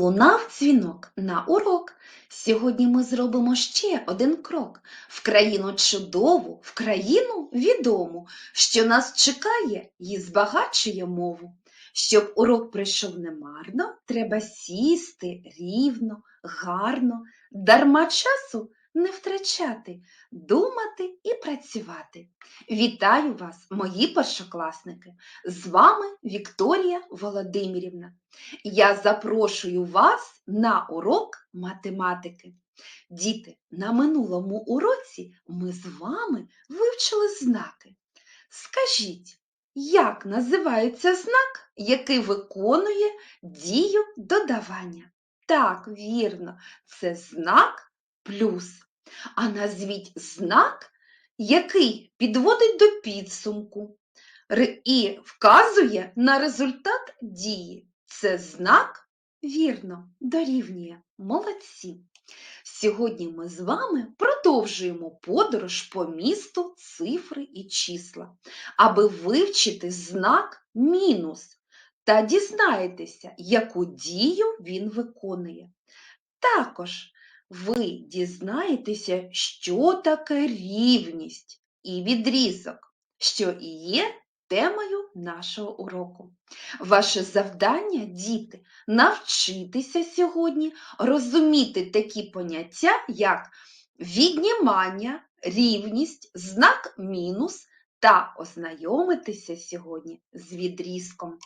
Пролунав дзвінок на урок. Сьогодні ми зробимо ще один крок в країну чудову, в країну відому, що нас чекає і збагачує мову. Щоб урок пройшов немарно, треба сісти рівно, гарно, дарма часу не втрачати, думати і працювати. Вітаю вас, мої першокласники! З вами Вікторія Володимирівна. Я запрошую вас на урок математики. Діти, на минулому уроці ми з вами вивчили знаки. Скажіть, як називається знак, який виконує дію додавання? Так, вірно, це знак плюс. А назвіть знак, який підводить до підсумку і вказує на результат дії. Це знак, вірно, дорівнює. Молодці. Сьогодні ми з вами продовжуємо подорож по місту цифри і числа, аби вивчити знак мінус та дізнаєтеся, яку дію він виконує. Також ви дізнаєтеся, що таке рівність і відрізок, що і є темою нашого уроку. Ваше завдання, діти, навчитися сьогодні розуміти такі поняття, як віднімання, рівність, знак мінус та ознайомитися сьогодні з відрізком.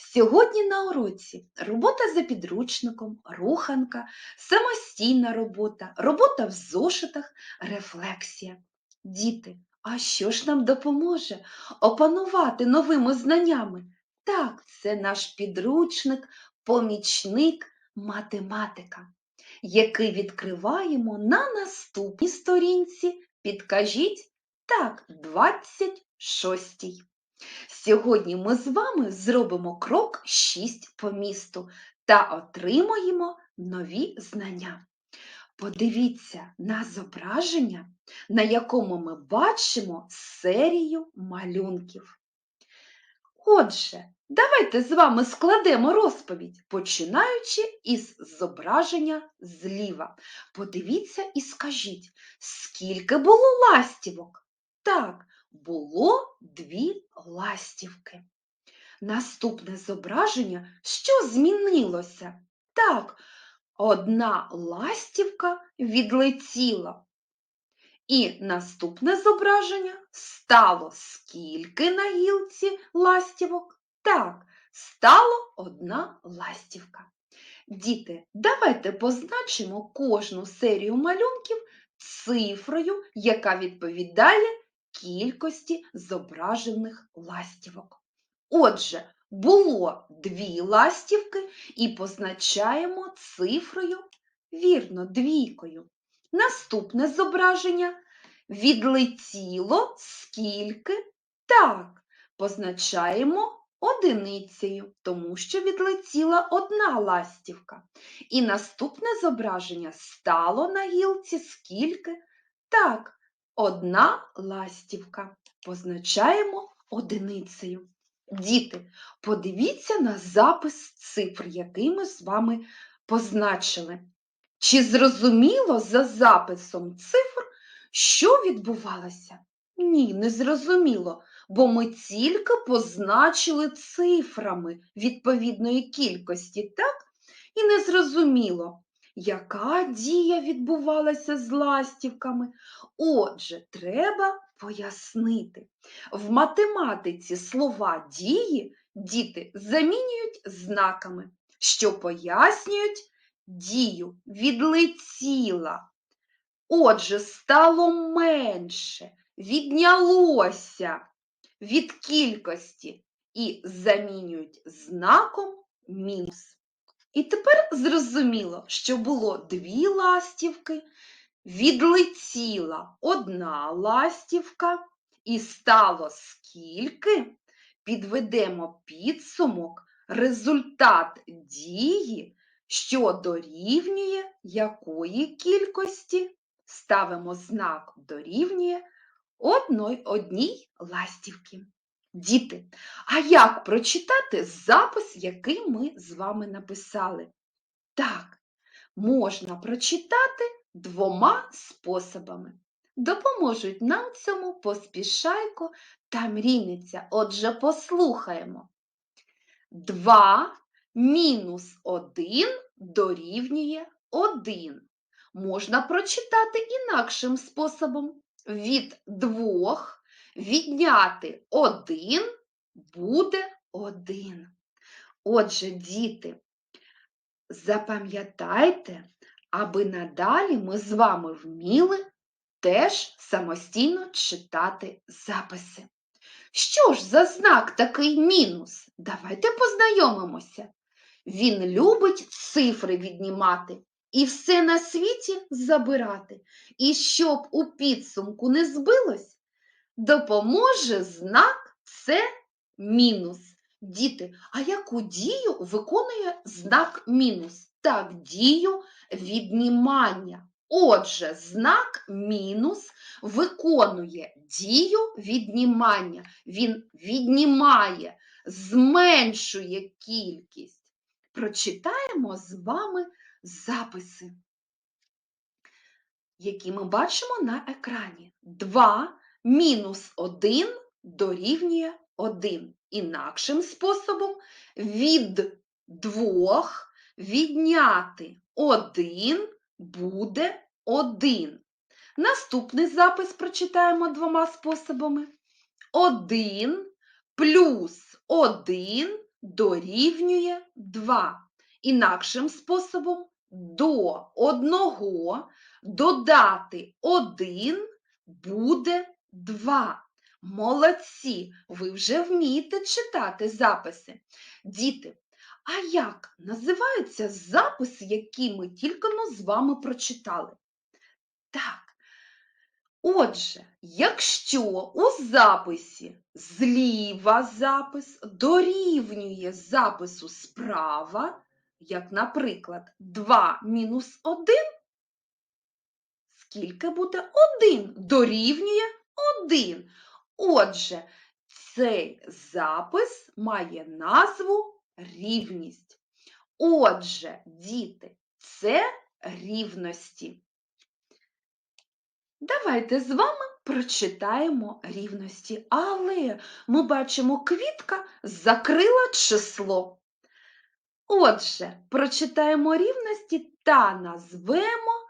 Сьогодні на уроці робота за підручником, руханка, самостійна робота, робота в зошитах, рефлексія. Діти, а що ж нам допоможе опанувати новими знаннями? Так, це наш підручник, помічник, математика, який відкриваємо на наступній сторінці. Підкажіть так, 26. Сьогодні ми з вами зробимо крок 6 по місту та отримаємо нові знання. Подивіться на зображення, на якому ми бачимо серію малюнків. Отже, давайте з вами складемо розповідь, починаючи із зображення зліва. Подивіться і скажіть, скільки було ластівок? Так, було дві ластівки. Наступне зображення, що змінилося? Так, одна ластівка відлетіла. І наступне зображення стало скільки на гілці ластівок? Так, стало одна ластівка. Діти, давайте позначимо кожну серію малюнків цифрою, яка відповідає кількості зображених ластівок. Отже, було дві ластівки і позначаємо цифрою, вірно, двійкою. Наступне зображення відлетіло скільки? Так, позначаємо одиницею, тому що відлетіла одна ластівка. І наступне зображення стало на гілці скільки? Так, одна ластівка. Позначаємо одиницею. Діти, подивіться на запис цифр, який ми з вами позначили. Чи зрозуміло за записом цифр, що відбувалося? Ні, не зрозуміло, бо ми тільки позначили цифрами відповідної кількості, так? І не зрозуміло, яка дія відбувалася з ластівками. Отже, треба пояснити. В математиці слова дії діти замінюють знаками, що пояснюють дію відлетіла. Отже, стало менше, віднялося від кількості і замінюють знаком мінус. І тепер зрозуміло, що було дві ластівки, відлетіла одна ластівка, і стало скільки? Підведемо підсумок, результат дії що дорівнює якої кількості? Ставимо знак дорівнює одной, одній ластівки. Діти, а як прочитати запис, який ми з вами написали? Так, можна прочитати двома способами. Допоможуть нам цьому поспішайко та мрійниця. Отже, послухаємо. 2 мінус 1 дорівнює 1. Можна прочитати інакшим способом. Від 2 відняти 1 буде 1. Отже, діти, запам'ятайте, аби надалі ми з вами вміли теж самостійно читати записи. Що ж за знак такий мінус? Давайте познайомимося. Він любить цифри віднімати і все на світі забирати. І щоб у підсумку не збилось, допоможе знак це мінус. Діти, а яку дію виконує знак мінус? Так, дію віднімання. Отже, знак мінус виконує дію віднімання. Він віднімає, зменшує кількість. Прочитаємо з вами записи, які ми бачимо на екрані. 2 мінус 1 дорівнює 1. Інакшим способом від 2 відняти 1 буде 1. Наступний запис прочитаємо двома способами. 1 плюс 1 дорівнює 2. Інакшим способом до 1 додати 1 буде 2. Молодці! Ви вже вмієте читати записи. Діти, а як називаються записи, які ми тільки но з вами прочитали? Так. Отже, якщо у записі зліва запис дорівнює запису справа, як, наприклад, 2 мінус 1, скільки буде 1? Дорівнює 1. Отже, цей запис має назву рівність. Отже, діти, це рівності. Давайте з вами прочитаємо рівності, але ми бачимо, квітка закрила число. Отже, прочитаємо рівності та назвемо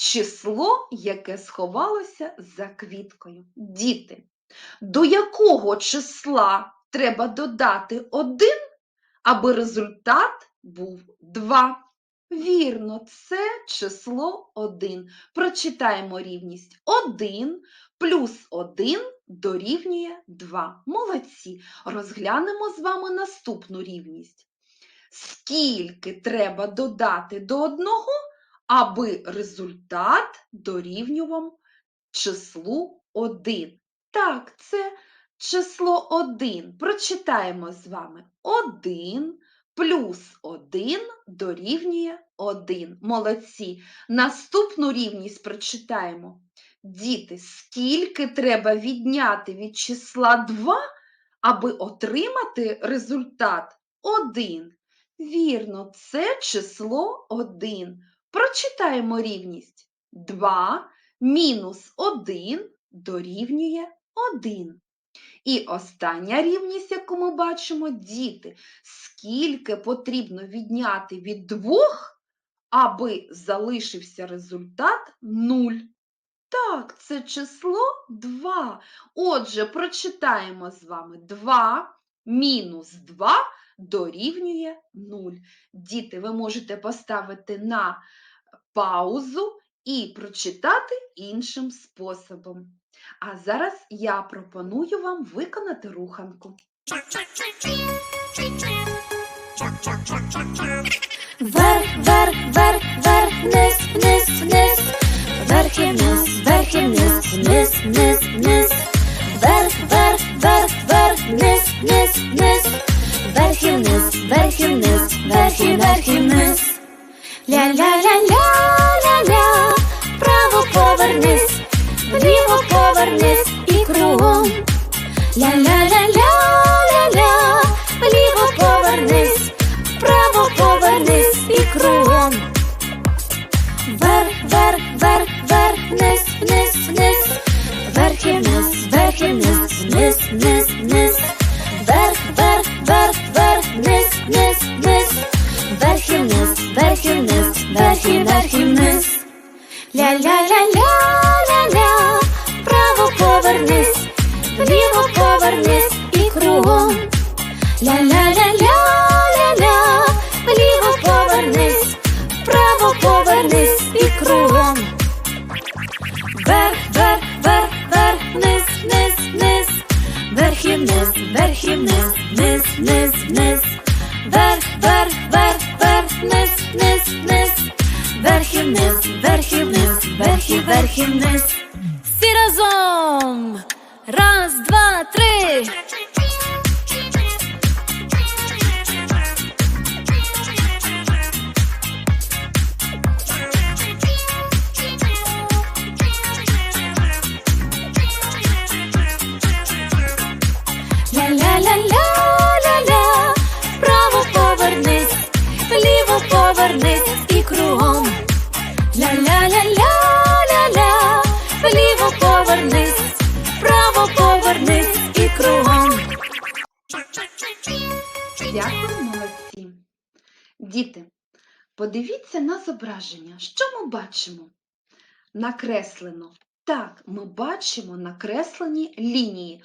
число, яке сховалося за квіткою. Діти, до якого числа треба додати 1, аби результат був 2? Вірно, це число 1. Прочитаємо рівність 1 плюс 1 дорівнює 2. Молодці. Розглянемо з вами наступну рівність. Скільки треба додати до 1, аби результат дорівнював числу 1? Так, це число 1. Прочитаємо з вами 1 плюс 1 дорівнює 1. Молодці. Наступну рівність прочитаємо. Діти, скільки треба відняти від числа 2, аби отримати результат 1? Вірно, це число 1. Прочитаємо рівність. 2 мінус 1 дорівнює 1. І остання рівність, яку ми бачимо, діти, скільки потрібно відняти від двох, аби залишився результат 0. Так, це число 2. Отже, прочитаємо з вами 2 мінус 2 дорівнює 0. Діти, ви можете поставити на паузу і прочитати іншим способом. А зараз я пропоную вам виконати руханку. Вверх, вверх, вверх, вверх, вниз, вниз, вниз, вверх і вниз, вверх і вниз, вниз, вниз, вниз, вверх, вверх, вверх, вверх, вниз, вниз, вниз, вверх і вниз, вверх. Ля-ля-ля-ля, ля-ля, право повернись, вліво повернись і кругом. Ля-ля-ля-ля, ля-ля, вліво повернись, право повернись і кругом. верх верх верх вверх, вниз, вниз, вниз, вверх і вниз, вверх і вниз, вниз, вниз, вниз. Вверх вверх, вниз, вниз, вниз, вверх і вниз, вверх і вниз, вверх і вверх і вниз. Ля-ля-ля-ля-ля-ля, зображення. Що ми бачимо? Накреслено. Так, ми бачимо накреслені лінії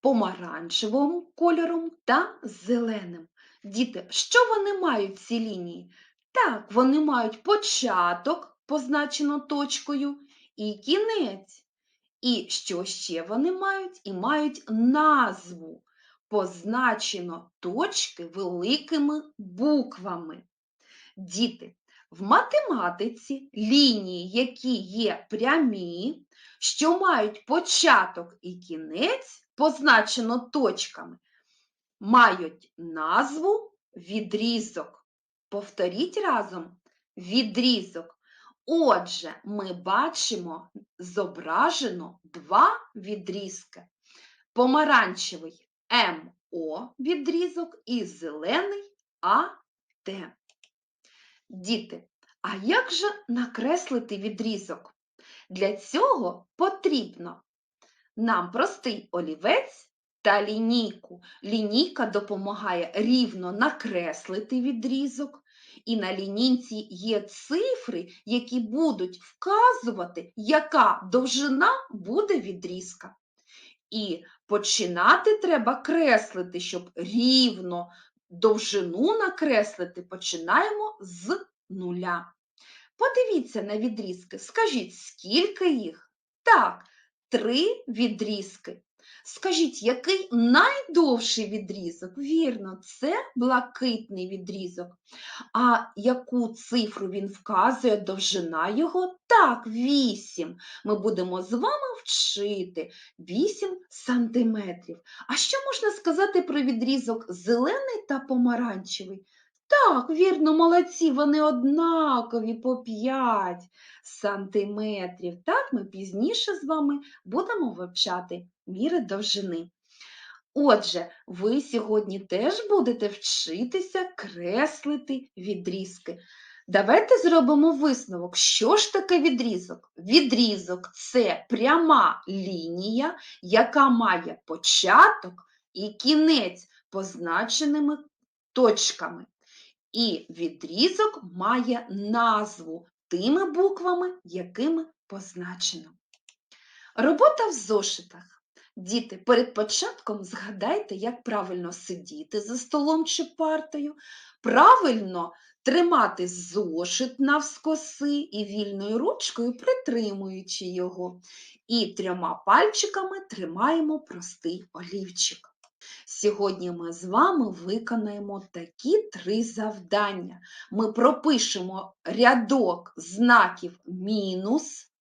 помаранчевим кольором та зеленим. Діти, що вони мають ці лінії? Так, вони мають початок, позначено точкою, і кінець. І що ще вони мають? І мають назву позначено точки великими буквами. Діти, в математиці лінії, які є прямі, що мають початок і кінець, позначено точками, мають назву відрізок. Повторіть разом відрізок. Отже, ми бачимо зображено два відрізки. Помаранчевий МО відрізок і зелений АТ. Діти, а як же накреслити відрізок? Для цього потрібно нам простий олівець та лінійку. Лінійка допомагає рівно накреслити відрізок, і на лінійці є цифри, які будуть вказувати, яка довжина буде відрізка. І починати треба креслити, щоб рівно довжину накреслити, починаємо з нуля. Подивіться на відрізки, скажіть, скільки їх? Так, три відрізки. Скажіть, який найдовший відрізок? Вірно, це блакитний відрізок. А яку цифру він вказує, довжина його? Так, 8. Ми будемо з вами вчити 8 сантиметрів. А що можна сказати про відрізок зелений та помаранчевий? Так, вірно, молодці, вони однакові по 5 сантиметрів. Так, ми пізніше з вами будемо вивчати міри довжини. Отже, ви сьогодні теж будете вчитися креслити відрізки. Давайте зробимо висновок. Що ж таке відрізок? Відрізок це пряма лінія, яка має початок і кінець позначеними точками. І відрізок має назву тими буквами, якими позначено. Робота в зошитах. Діти, перед початком згадайте, як правильно сидіти за столом чи партою, правильно тримати зошит навскоси і вільною ручкою притримуючи його. І трьома пальчиками тримаємо простий олівчик. Сьогодні ми з вами виконаємо такі три завдання. Ми пропишемо рядок знаків мінус,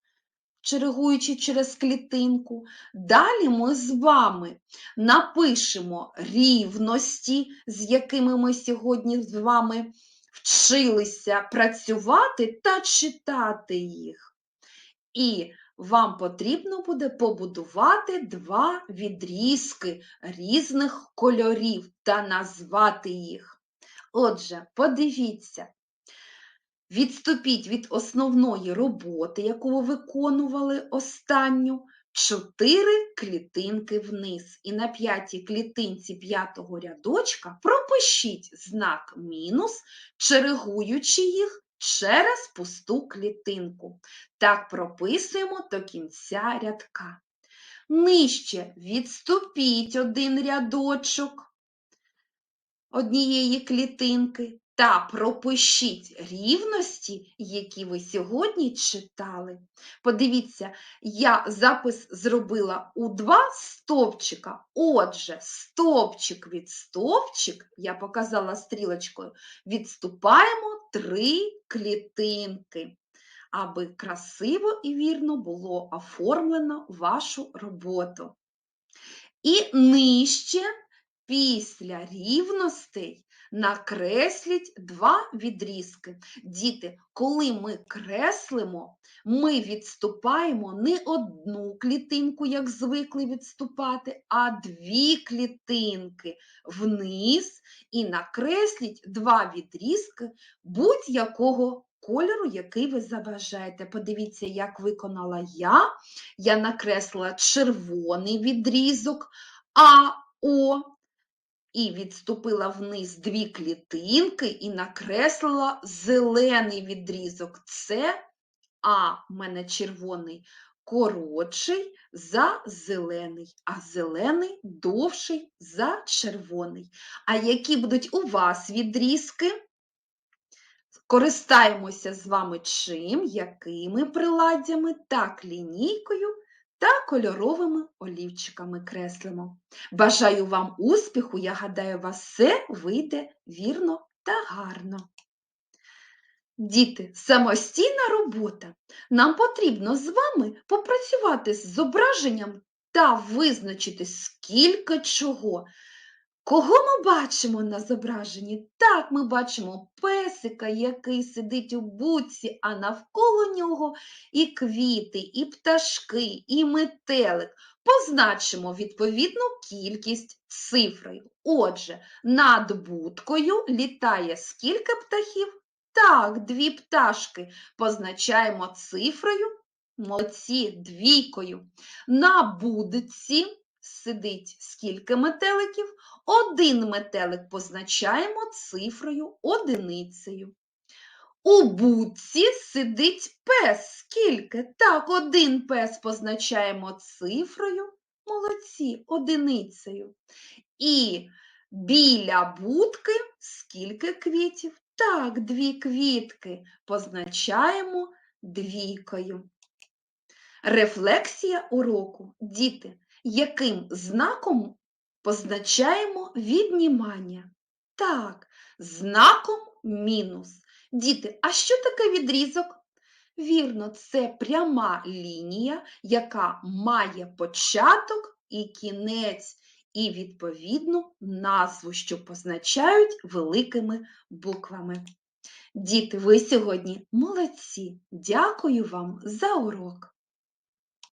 чергуючи через клітинку. Далі ми з вами напишемо рівності, з якими ми сьогодні з вами вчилися працювати та читати їх. І вам потрібно буде побудувати два відрізки різних кольорів та назвати їх. Отже, подивіться, Відступіть від основної роботи, яку ви виконували останню, чотири клітинки вниз. І на п'ятій клітинці п'ятого рядочка пропишіть знак мінус, чергуючи їх через пусту клітинку. Так прописуємо до кінця рядка. Нижче відступіть один рядочок однієї клітинки та пропишіть рівності, які ви сьогодні читали. Подивіться, я запис зробила у два стовпчика. Отже, стовпчик від стовпчик, я показала стрілочкою, відступаємо три клітинки, аби красиво і вірно було оформлено вашу роботу. І нижче, після рівностей, накресліть два відрізки. Діти, коли ми креслимо, ми відступаємо не одну клітинку, як звикли відступати, а дві клітинки вниз і накресліть два відрізки будь-якого кольору, який ви забажаєте. Подивіться, як виконала я. Я накреслила червоний відрізок АО і відступила вниз дві клітинки і накреслила зелений відрізок. Це А в мене червоний коротший за зелений, а зелений довший за червоний. А які будуть у вас відрізки? Користаємося з вами чим, якими приладдями, так лінійкою та кольоровими олівчиками креслимо. Бажаю вам успіху, я гадаю, у вас все вийде вірно та гарно. Діти, самостійна робота. Нам потрібно з вами попрацювати з зображенням та визначити, скільки чого. Кого ми бачимо на зображенні? Так, ми бачимо песика, який сидить у буці, а навколо нього і квіти, і пташки, і метелик. Позначимо відповідну кількість цифрою. Отже, над будкою літає скільки птахів? Так, дві пташки. Позначаємо цифрою, молодці, двійкою. На будці сидить скільки метеликів? Один метелик позначаємо цифрою одиницею. У будці сидить пес. Скільки? Так, один пес позначаємо цифрою. Молодці, одиницею. І біля будки скільки квітів? Так, дві квітки позначаємо двійкою. Рефлексія уроку. Діти, яким знаком позначаємо віднімання? Так, знаком мінус. Діти, а що таке відрізок? Вірно, це пряма лінія, яка має початок і кінець, і відповідну назву, що позначають великими буквами. Діти, ви сьогодні молодці. Дякую вам за урок.